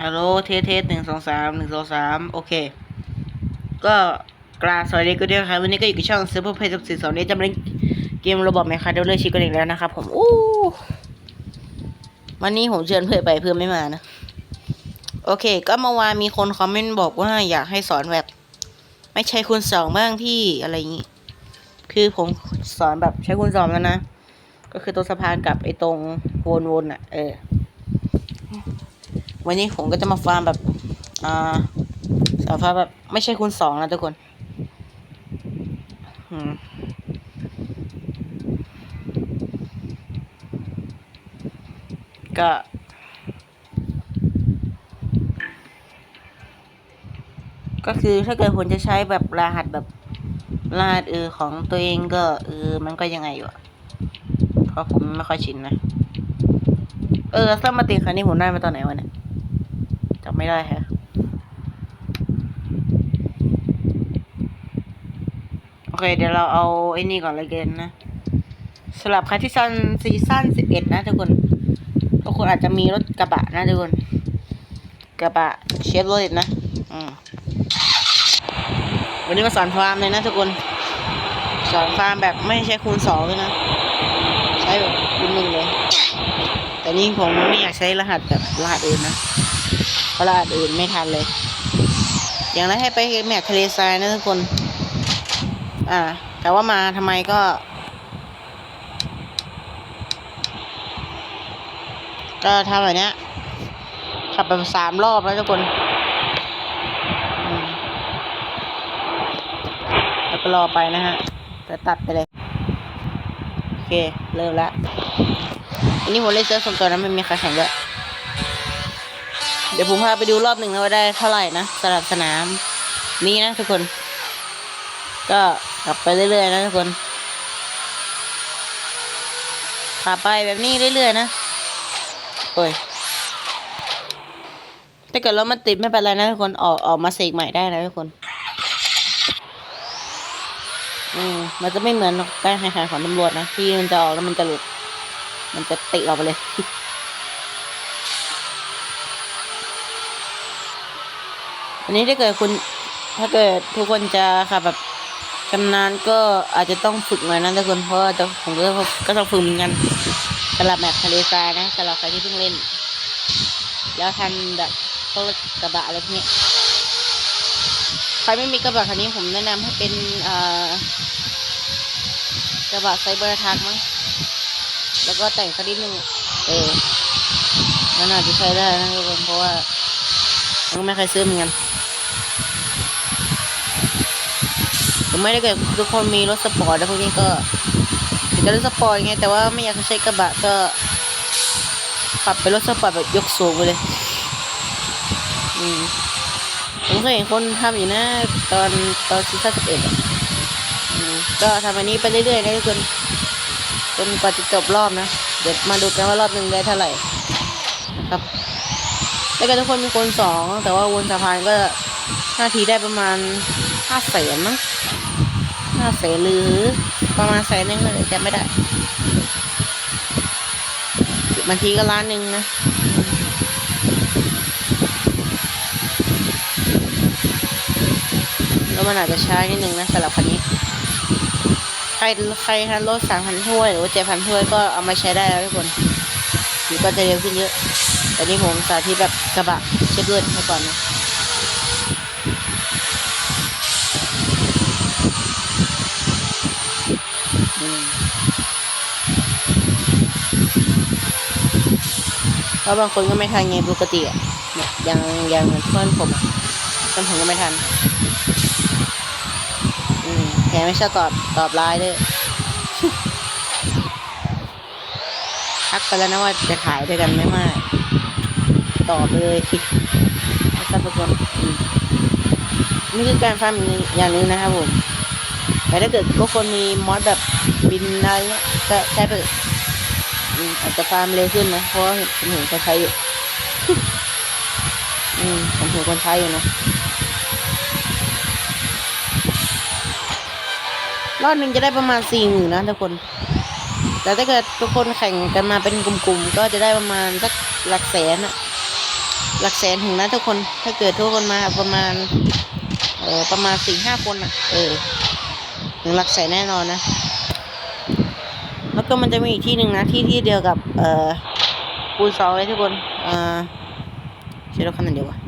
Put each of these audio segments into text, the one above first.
ฮัลโหลเทสเทสหนึ่งสองสามหนึ่งสองสามโอเค ก็กราสวัสดีกันด้วยครับวันนี้ก็อยู่กับช่องซูเปอร์เพย์สิบสองนี้จะมาเล่นเกมระบบไหมคะเดลเลอร์ชิกันอีกแล้วนะครับผมอู้วันนี้ผมเชิญเพื่อนไปเพื่อนไม่มานะ โอเค ก็เมื่อวานมีคนคอมเมนต์บอกว่าอยากให้สอนแบบ ไม่ใช้คูณสองบ้างพี่อะไรอย่างงี้คือผมสอนแบบใช้คูณสองแล้วนะ ก็คือตัวสะพานกับไอ้ตรงวนๆอะ เออ วันนี้ผมก็จะมาฟาร์มแบบ อ่าสาฟาร์มแบบ ไม่ใช่คูณสองนะทุกคนก็ก็คือถ้าเกิดผมจะใช้แบบรหัสแบบรหัสเออของตัวเองก็เออมันก็ยังไงอยู่อะเพราะผมไม่ค่อยชินนะ เออสมาติคันนี้ผมได้มาตอนไหนวะเนี่ย ไม่ได้ฮะโอเค เดี๋ยวเราเอาไอ้นี่ก่อนเลยเกนนะสำหรับใครที่ซันซีซั่นสิบเอ็ดนะทุกคนทุกคนอาจจะมีรถกระบะนะทุกคนกระบะเชฟโรเลตนะอืมวันนี้มาสอนฟาร์มเลยนะทุกคนสอนฟาร์มแบบไม่ใช้คูณสองเลยนะ ใช้แบบคูณหนึ่งเลย แต่นี่ผมไม่อยากใช้รหัสแบบรหัสอื่นนะ เพราะเรหัสอื่นไม่ทันเลย อย่างนั้นให้ไปแมททะเลทรายนะทุกคน อ่า แต่ว่ามาทำไมก็ ก็ทำแบบเนี้ยขับไปสามรอบแล้วทุกคนอืมแล้วก็รอไปนะฮะจะตัดไปเลยโอเค เริ่มแล้วอันนี้ผมเล่นเซิร์ฟส่วนตัวนะไม่มีใครแข่งด้วย เดี๋ยวผมพาไปดูรอบหนึ่งนะว่าได้เท่าไหร่นะสำหรับสนามนี้นะทุกคน ก็ขับไปเรื่อยๆนะทุกคนขับไปแบบนี้เรื่อยๆนะโอ้ยถ้าเกิดรถมันติดไม่เป็นไรนะทุกคนออกออกมาเสกใหม่ได้นะทุกคนอืมมันจะไม่เหมือนการแข่งขันของตำรวจนะที่มันจะออกแล้วมันจะหลุด มันจะติเราไปเลย นนี้ถ้าเกิดคุณถ้าเกิดทุกคนจะขับแบบชำนาญก็อาจจะต้องฝึกหน่อยนะทุกคนเพราะว่าจะผมก็ก็ต้องฝึกเหมือนกันสำหรับแบบทะเลทรายนะสำหรับใครที่เพิ่งเล่น แล้วทันแบบพวกรถกระบะอะไรพวกนี้ใครไม่มีกระบะคันนี้ผมแนะนำให้เป็นอ่อกระบะไซเบอร์ทักมั้งแล้วก็แต่งสักนิดนึงเออนั่นอาจจะใช้ได้นะทุกคนเพราะว่ามันไม่เคยซื้อเหมือนกัน ผมไม่ได้เกิดทุกคนมีรถสปอร์ตแล้วพวกนี้ก็ถึงจะรถสปอร์ตไงแต่ว่าไม่อยากจะใช้กระบะก็ขับไปรถสปอร์ตแบบยกสูงไปเลยอืมผมเคยเห็นคนทำอยู่นะตอนตอนซีซั่นสิบเอ็ดก็ทำอันนี้ไปเรื่อยๆนะทุกคนจนกว่าจะจบรอบนะ เดี๋ยวมาดูกันว่ารอบหนึ่งได้เท่าไหร่นะครับแล้วก็ทุกคนมีคนสองแต่ว่าวนสะพานก็นาทีได้ประมาณห้าแสนมั้ง ห้าแสนหรือประมาณแสนนึงเลยจำไม่ได้บางทีก็ล้านหนึ่งนะแล้วมันอาจจะช้านิดนึงนะสำหรับคันนี้ ใครใครทันรถสามพันถ้วยหรือว่าเจ็ดพันถ้วยก็เอามาใช้ได้แล้วทุกคนมันก็จะเร็วขึ้นเยอะ แต่นี่ผมสาธิตแบบกระบะเช็ดเลือดให้ก่อนนะ เพราะบางคนก็ไม่ทันไงปกติอะเนี่ยอย่างอย่างเหมือนเพื่อนผมอะเพื่อนผมก็ไม่ทันอืมแถมไม่ชอบตอบตอบไลน์ด้วยทักไปแล้วนะว่าจะขายด้วยกันไม่มากตอบเลยนะครับทุกคนอืมนี่คือการฟาร์มอย่างนึงนะครับผมแต่ถ้าเกิดทุกคนมีมอสแบบบินอะไรเงี้ยก็ใช้ไป อาจจะฟาร์มเร็วขึ้นนะ เพราะผมเห็นคนใช้อยู่ อืมผมเห็นคนใช้อยู่นะรอบหนึ่งจะได้ประมาณสี่หมื่นนะทุกคน แต่ถ้าเกิดทุกคนแข่งกันมาเป็นกลุ่มๆ ก็จะได้ประมาณสักหลักแสนอะหลักแสนถึงนะทุกคน ถ้าเกิดทุกคนมาประมาณ เออประมาณสี่ห้าคนอะเออถึงหลักแสนแน่นอนนะ แล้วก็มันจะมีอีกที่หนึ่งนะที่ที่เดียวกับ เอ่อคูณสองเลยทุกคนเอ่อใช้รถคันนั้นเดียววะ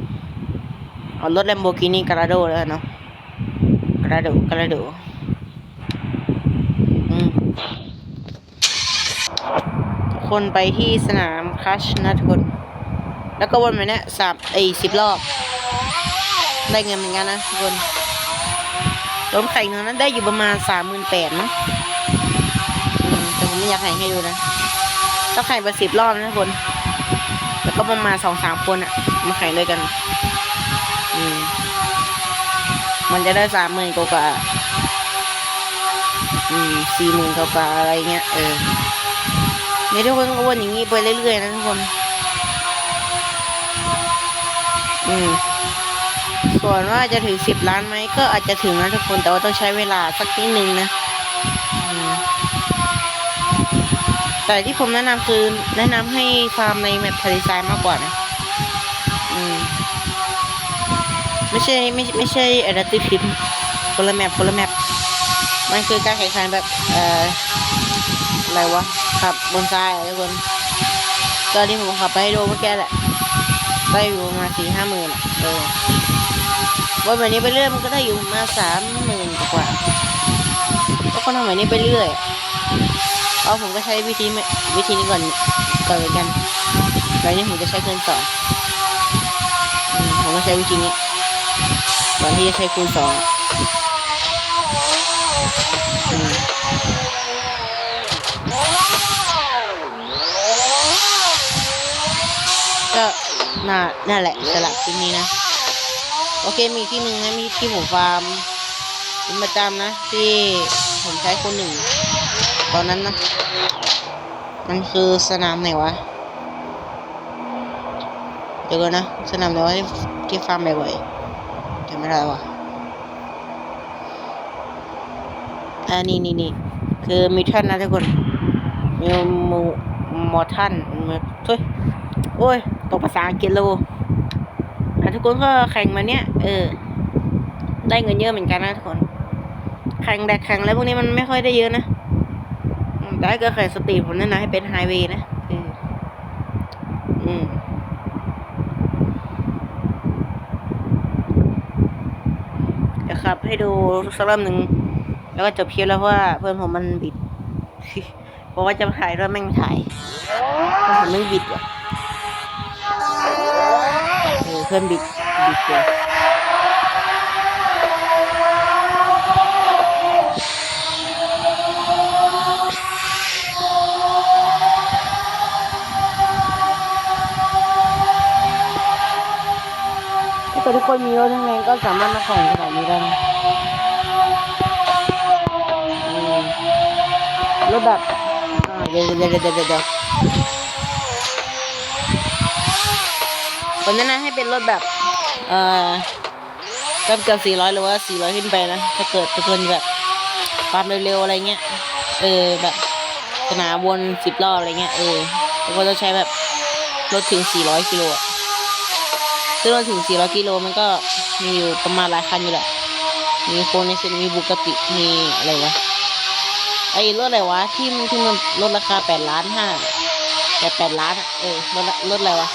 เอารถ Lamborghini Gallardo แล้วกันเนาะ Gallardo Gallardo อืมคนไปที่สนามคัชนะทุกคน แล้วก็วนไปเนี่ยสามไอ้สิบรอบ ได้เงินเหมือนกันนะทุกคนรถไข่เงินนั้นได้อยู่ประมาณสามหมื่นแปดมั้ง ผมไม่อยากแข่งให้ดูนะต้องแข่งไปสิบรอบนะทุกคน แล้วก็ประมาณสองสามคนอะมาแข่งด้วยกันอืมมันจะได้สามหมื่นกว่าอืมสี่หมื่นกว่าอะไรเงี้ยเออเนี่ยทุกคนก็วนอย่างนี้ไปเรื่อยๆนะทุกคน อืมส่วนว่าจะถึงสิบล้านไหมก็อาจจะถึงนะทุกคนแต่ว่าต้องใช้เวลาสักนิดนึงนะ อืม แต่ที่ผมแนะนำคือแนะนำให้ฟาร์มในแมปทะเลทรายมากกว่านะอืมไม่ใช่ไม่ไม่ใช่อดัตติพิมคนละแมปคนละแมปมันคือการแข่งขันแบบเอ่ออะไรวะขับบนทรายทุกคนก็ที่ผมขับไปให้ดูเมื่อกี้แหละได้อยู่ประมาณสี่ห้าหมื่นเออวันแบบนี้ไปเรื่อยมันก็ได้อยู่มาสามหมื่นกว่าก็คนทำแบบนี้ไปเรื่อย อะเอาผมก็ใช้วิธีวิธีนี้ก่อนก่อนเหมือนกันแล้วนี้ผมจะใช้ครื่องสองผมก็ใช้วิธีนี้ก่อนที่จะใช้คูณสองอะอืมก็น่านั่นแหละสลับที่นี้นะ โอเคมีที่หนึ่งนะมีที่ผมฟาร์มเป็นประจำนะ ที่ผมใช้คนหนึ่ง ตอนนั้นนะ มันคือสนามไหนวะ เดี๋ยวก่อนนะ สนามไหนวะที่ที่ฟาร์มบ่อยๆจำไม่ได้วะอ่านี่นี่นี่คือมิทันนะทุกคนมีมูมอทันมือทุยโอ้ยตกภาษาอังกฤษแล้วอะทุกคนก็แข่งมาเนี้ยเออ ได้เงินเยอะเหมือนกันนะทุกคน แข่งแดกแข่งแล้วพวกนี้มันไม่ค่อยได้เยอะนะ อืมได้ก็แข่งสตรีทผมแนะนำให้เป็นไฮเวย์นะเอออืมเดี๋ยวครับให้ดูสักรอบหนึ่ง แล้วก็จบคลิปแล้วเพราะว่าเพื่อนผมมันบิดบอกว่าจะถ่ายแล้วแม่งไม่ถ่ายเพื่อนผมไม่บิดว่ะเออเพื่อนบิดบิดเลย คนมีรถแรงๆก็สามารถมาแข่งขนาดนี้ได้นะรถแบบเดี๋ยวเดี๋ยวเดี๋ยวเดี๋ยวเดี๋ยวผมแนะนำให้เป็นรถแบบ เอ่อเกือบเกือบสี่ร้อยหรือว่าสี่ร้อยขึ้นไปนะ ถ้าเกิดทุกคนแบบความเร็วๆอะไรเงี้ย เออแบบสนามวนสิบรอบอะไรเงี้ย เออทุกคนต้องใช้แบบรถถึงสี่ร้อยกิโลอะ ซึ่งรถถึงสี่ร้อยกิโลมันก็มีอยู่ประมาณหลายคันอยู่แหละ มีโคเนซินมีบุกติ มีอะไรวะ ไอ้รถอะไรวะ ที่มันที่มันลดราคาแปดล้านห้าแปดแปดล้านเออรถรถอะไรวะ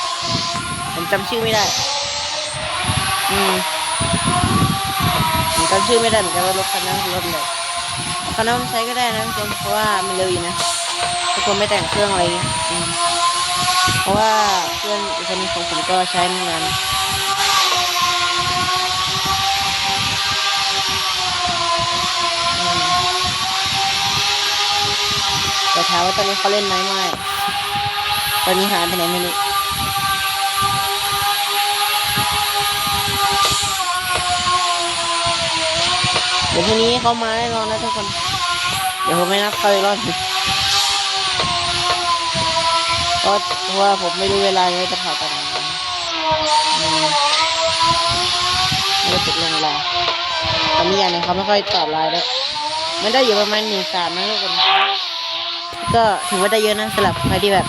ผมจำชื่อไม่ได้ อืมผมจำชื่อไม่ได้เหมือนกันว่ารถคันนั้นรถอะไรคันนั้นใช้ก็ได้นะทุกคนเพราะว่ามันเร็วอยู่นะทุกคนไม่แต่งเครื่องอะไรอย่างงี้อืม เพราะว่าเพื่อนอีกคนนึงของผมก็ใช้เหมือนกันแต่ถามว่าตอนนี้เขาเล่นไหมไม่ ตอนนี้หายไปไหนไม่รู้เดี๋ยวพรุ่งนี้เขามาแน่นอนนะทุกคน เดี๋ยวผมไม่นับเขาอีกรอบ ราะเพราะว่าผมไม่รู้เวลาว่าจะถ่ายตอนไหนไม่ติดลงเวลาตอนนี้อย่างนึงเขาไม่ค่อยตอบไลน์แล้วมันได้อยู่ประมาณหนึ่งสามนะทุกคน ก็ถือว่าได้เยอะนะสำหรับใครที่แบบ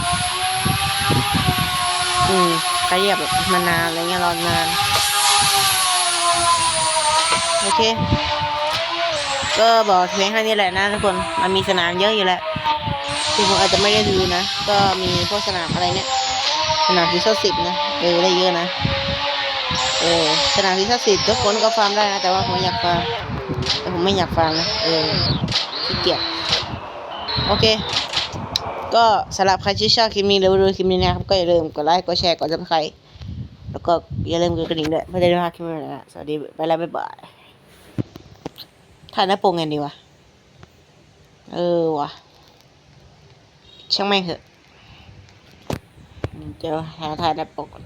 อืมก็เหยียบแบบมานานอะไรเงี้ยรอนานโอเค ก็บอกเพียงแค่นี้แหละนะทุกคน มันมีสนามเยอะอยู่แล้ว ที่ผมอาจจะไม่ได้ดูนะ ก็มีพวกสนามอะไรเนี่ย สนามที่เท่าสิบนะ เออได้เยอะนะ เออ สนามที่เท่าสิบทุกคนก็ฟาร์มได้นะ แต่ว่าผมอยากฟาร์ม แต่ผมไม่อยากฟาร์มนะ เออขี้เกียจ โอเค ก็สำหรับใครที่ชอบคลิปนี้หรือว่าดูคลิปนี้นะครับ ก็อย่าลืมกดไลค์ กดแชร์ กดซับสไครต์แล้วก็อย่าลืมกดกระดิ่งด้วยเพื่อได้ไม่พลาดคลิปใหม่นะสวัสดี ไปแล้วบ๊ายบายถ่ายหน้าปกไงดีวะ เออว่ะ ช่างแม่งเถอะเดี๋ยวหาถ่ายได้ปกก่อน